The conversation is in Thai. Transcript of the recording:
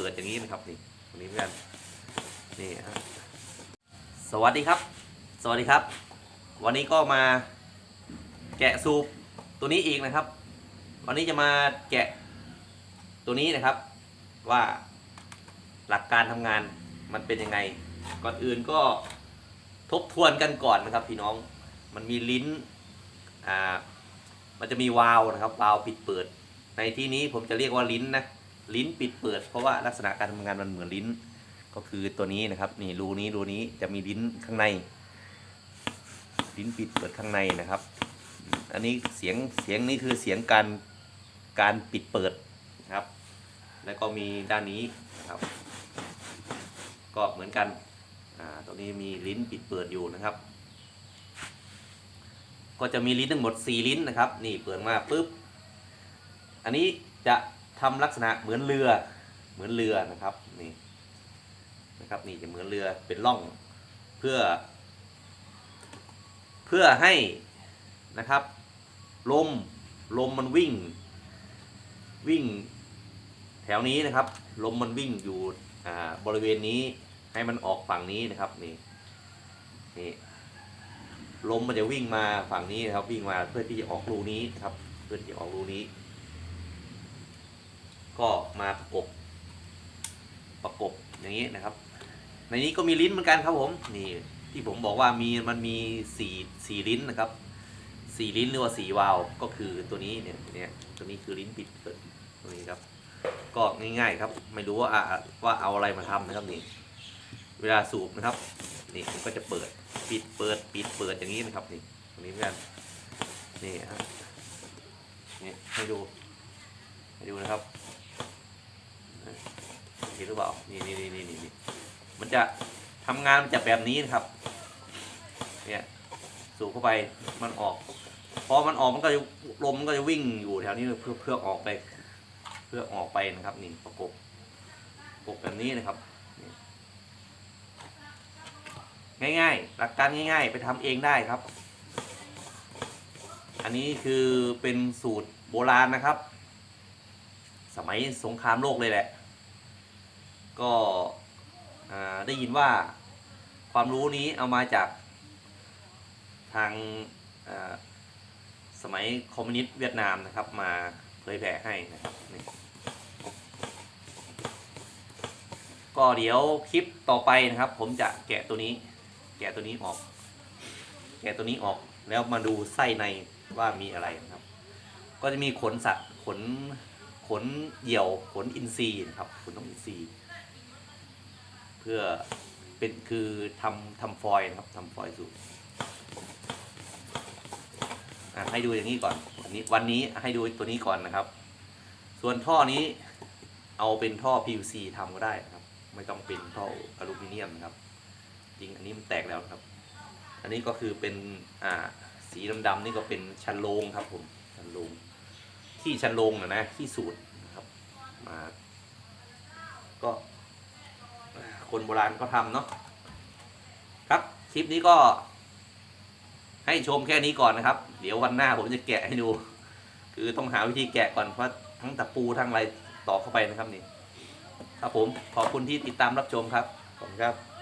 เปิดอย่างนี้นะครับนี่ตรงนี้เหมือนนี่ฮะสวัสดีครับ สวัสดีครับ วันนี้ก็มาแกะสูบตัวนี้อีกนะครับ วันนี้จะมาแกะตัวนี้นะครับ ว่าหลักการทำงานมันเป็นยังไง ก่อนอื่นก็ทบทวนกันก่อนนะครับ พี่น้องมันมีลิ้นอ่ามันจะมีวาล์วนะครับวาล์วปิดเปิด ในที่นี้ผมจะเรียกว่าลิ้นนะ ลิ้นปิดเปิด เพราะว่าลักษณะการทำงานมันเหมือนลิ้น ก็คือตัวนี้นะครับนี่รูนี้รูนี้จะมีลิ้นข้างใน ลิ้นปิดเปิดข้างในนะครับ อันนี้เสียงเสียงนี้คือเสียงการการปิดเปิดนะครับ แล้วก็มีด้านนี้นะครับก็เหมือนกันอ่าตรงนี้มีลิ้นปิดเปิดอยู่นะครับ ก็จะมีลิ้นทั้งหมด 4 ลิ้นนะครับ นี่เปิดมาปุ๊บ อันนี้จะ ทำลักษณะเหมือนเรือ เหมือนเรือนะครับนี่นะครับนี่จะเหมือนเรือเป็นร่องเพื่อ เพื่อให้นะครับ ลมลมมันวิ่ง วิ่งแถวนี้นะครับ ลมมันวิ่งอยู่อ่าบริเวณนี้ให้มันออกฝั่งนี้นะครับนี่นี่ลมมันจะวิ่งมาฝั่งนี้นะครับ วิ่งมาเพื่อที่จะออกรูนี้นะครับ เพื่อที่จะออกรูนี้ ก็มาประกบ ประกบอย่างนี้นะครับ ในนี้ก็มีลิ้นเหมือนกันครับผมนี่ที่ผมบอกว่ามีมันมีสี่สี่ลิ้นนะครับสี่ลิ้นหรือว่าสี่วาลก็คือตัวนี้เนี่ยเนี่ยตัวนี้คือลิ้นปิดเปิดตัวนี้ครับ ก็ง่ายๆครับ ไม่รู้ว่าว่าเอาอะไรมาทำนะครับนี่เวลาสูบนะครับนี่มันก็จะเปิดปิดเปิดปิดเปิดอย่างนี้นะครับนี่ตรงนี้เหมือนกันนี่ครับนี่ให้ดูให้ดูนะครับ เห็นหรือเปล่า นี่นี่นี่นี่นี่นี่มันจะทำงานมันจะแบบนี้นะครับ เนี่ย สูบเข้าไป มันออก พอมันออกมันก็จะลมมันก็จะวิ่งอยู่แถวนี้เพื่อเพื่อออกไป เพื่อออกไปนะครับ นี่ประกบประกบแบบนี้นะครับ ง่ายๆ หลักการง่าย ๆ ไปทำเองได้ครับ อันนี้คือเป็นสูตรโบราณนะครับ สมัยสงครามโลกเลยแหละ ก็ได้ยินว่าความรู้นี้เอามาจากทางสมัยคอมมิวนิสต์เวียดนามนะครับ มาเผยแผ่ให้นะครับนี่ก็เดี๋ยวคลิปต่อไปนะครับ ผมจะแกะตัวนี้ แกะตัวนี้ออก แกะตัวนี้ออกแล้วมาดูไส้ในว่ามีอะไรนะครับ ก็จะมีขนสัตว์ขนขนเหยี่ยวขนอินทรีนะครับขนนกอินทรี พื่อเป็นคือทำทำฟอยล์นะครับทำฟอยล์สูตรให้ดูอย่างนี้ก่อนวันนี้วันนี้ให้ดูตัวนี้ก่อนนะครับ ส่วนท่อนี้เอาเป็นท่อ PVC ทำก็ได้นะครับ ไม่ต้องเป็นท่ออลูมิเนียมนะครับ จริงอันนี้มันแตกแล้วครับ อันนี้ก็คือเป็นอ่าสีดำๆนี่ก็เป็นชันโลงครับผมชันโลงขี้ชันโลงนะนะขี้สูตรนะครับมาก็ คนโบราณก็ทำเนาะครับคลิปนี้ก็ ให้ชมแค่นี้ก่อนนะครับ เดี๋ยววันหน้าผมจะแกะให้ดู คือต้องหาวิธีแกะก่อนเพราะทั้งตะปูทั้งอะไรต่อเข้าไปนะครับนี่ครับผมขอบคุณที่ติดตามรับชมครับขอบคุณครับ